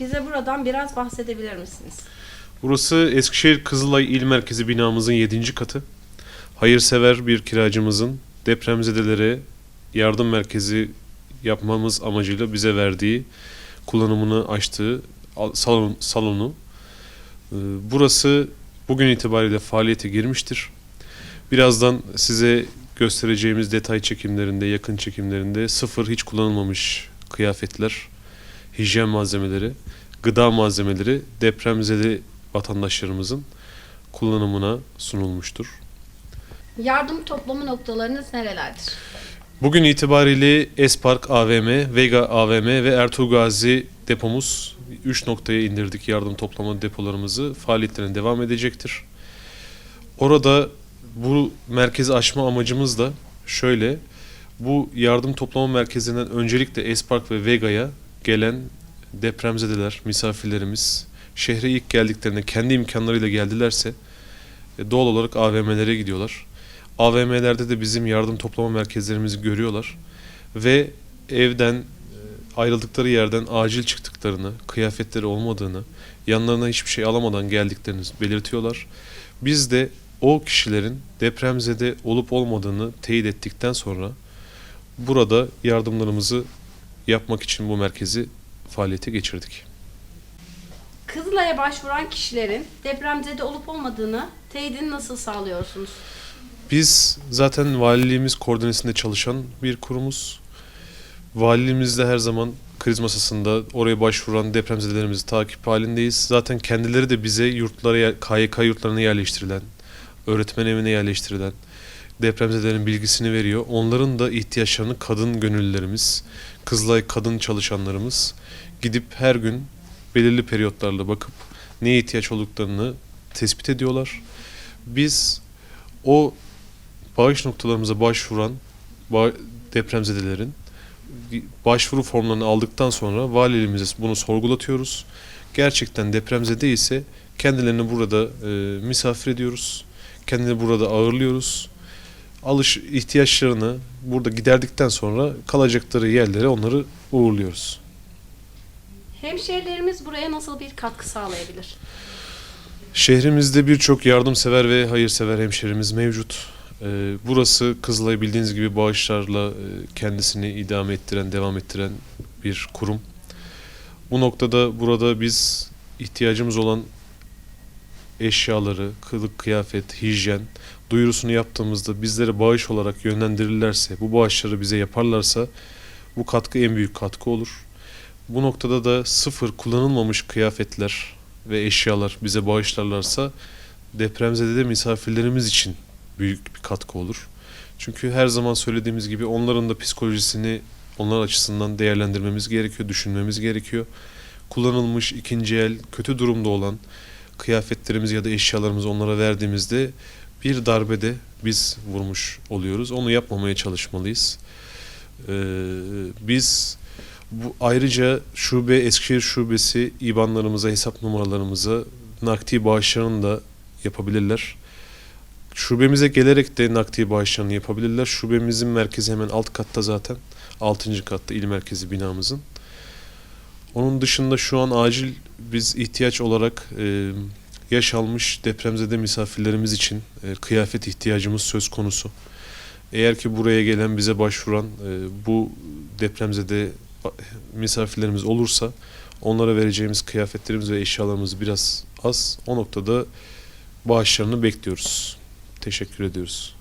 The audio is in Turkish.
Bize buradan biraz bahsedebilir misiniz? Burası Eskişehir Kızılay İl Merkezi binamızın 7. katı. Hayırsever bir kiracımızın depremzedelere yardım merkezi yapmamız amacıyla bize verdiği, kullanımını açtığı al- salon, salonu. Ee, Burası bugün itibariyle faaliyete girmiştir. Birazdan size göstereceğimiz detay çekimlerinde, yakın çekimlerinde sıfır hiç kullanılmamış kıyafetler, hijyen malzemeleri, gıda malzemeleri depremzede vatandaşlarımızın kullanımına sunulmuştur. Yardım toplama noktalarınız nerelerdir? Bugün itibariyle Espark AVM, Vega AVM ve Ertuğrul Gazi depomuz 3 noktaya indirdik yardım toplama depolarımızı. Faaliyetlerine devam edecektir. Orada bu merkezi açma amacımız da şöyle. Bu yardım toplama merkezinden öncelikle Espark ve Vega'ya gelen depremzedeler, misafirlerimiz şehre ilk geldiklerinde kendi imkanlarıyla geldilerse e, doğal olarak AVM'lere gidiyorlar. AVM'lerde de bizim yardım toplama merkezlerimizi görüyorlar ve evden e, ayrıldıkları yerden acil çıktıklarını, kıyafetleri olmadığını, yanlarına hiçbir şey alamadan geldiklerini belirtiyorlar. Biz de o kişilerin depremzede olup olmadığını teyit ettikten sonra burada yardımlarımızı yapmak için bu merkezi faaliyete geçirdik. Kızılay'a başvuran kişilerin depremzede olup olmadığını teyidini nasıl sağlıyorsunuz? Biz zaten valiliğimiz koordinesinde çalışan bir kurumuz. Valiliğimizde her zaman kriz masasında oraya başvuran depremzedelerimizi takip halindeyiz. Zaten kendileri de bize yurtlara, KYK yurtlarına yerleştirilen, öğretmen evine yerleştirilen depremzedelerin bilgisini veriyor. Onların da ihtiyaçlarını kadın gönüllülerimiz, Kızılay kadın çalışanlarımız gidip her gün belirli periyotlarla bakıp neye ihtiyaç olduklarını tespit ediyorlar. Biz o bağış noktalarımıza başvuran ba- depremzedelerin başvuru formlarını aldıktan sonra valiliğimize bunu sorgulatıyoruz. Gerçekten depremzede ise kendilerini burada e, misafir ediyoruz. Kendilerini burada ağırlıyoruz. Alış ihtiyaçlarını burada giderdikten sonra kalacakları yerlere onları uğurluyoruz. Hemşehrilerimiz buraya nasıl bir katkı sağlayabilir? Şehrimizde birçok yardımsever ve hayırsever hemşerimiz mevcut. Ee, Burası Kızılay bildiğiniz gibi bağışlarla e, kendisini idame ettiren, devam ettiren bir kurum. Bu noktada burada biz ihtiyacımız olan eşyaları, kılık, kıyafet, hijyen duyurusunu yaptığımızda bizlere bağış olarak yönlendirirlerse, bu bağışları bize yaparlarsa bu katkı en büyük katkı olur. Bu noktada da sıfır kullanılmamış kıyafetler ve eşyalar bize bağışlarlarsa depremzede misafirlerimiz için büyük bir katkı olur. Çünkü her zaman söylediğimiz gibi onların da psikolojisini onlar açısından değerlendirmemiz gerekiyor, düşünmemiz gerekiyor. Kullanılmış ikinci el, kötü durumda olan kıyafetlerimizi ya da eşyalarımızı onlara verdiğimizde bir darbede biz vurmuş oluyoruz. Onu yapmamaya çalışmalıyız. Ee, biz bu ayrıca şube Eskişehir şubesi IBAN'larımıza, hesap numaralarımıza nakdi bağışlarını da yapabilirler. Şubemize gelerek de nakdi bağışlarını yapabilirler. Şubemizin merkezi hemen alt katta zaten. 6. katta il merkezi binamızın. Onun dışında şu an acil biz ihtiyaç olarak e, yaş almış depremzede misafirlerimiz için e, kıyafet ihtiyacımız söz konusu. Eğer ki buraya gelen bize başvuran e, bu depremzede misafirlerimiz olursa onlara vereceğimiz kıyafetlerimiz ve eşyalarımız biraz az. O noktada bağışlarını bekliyoruz. Teşekkür ediyoruz.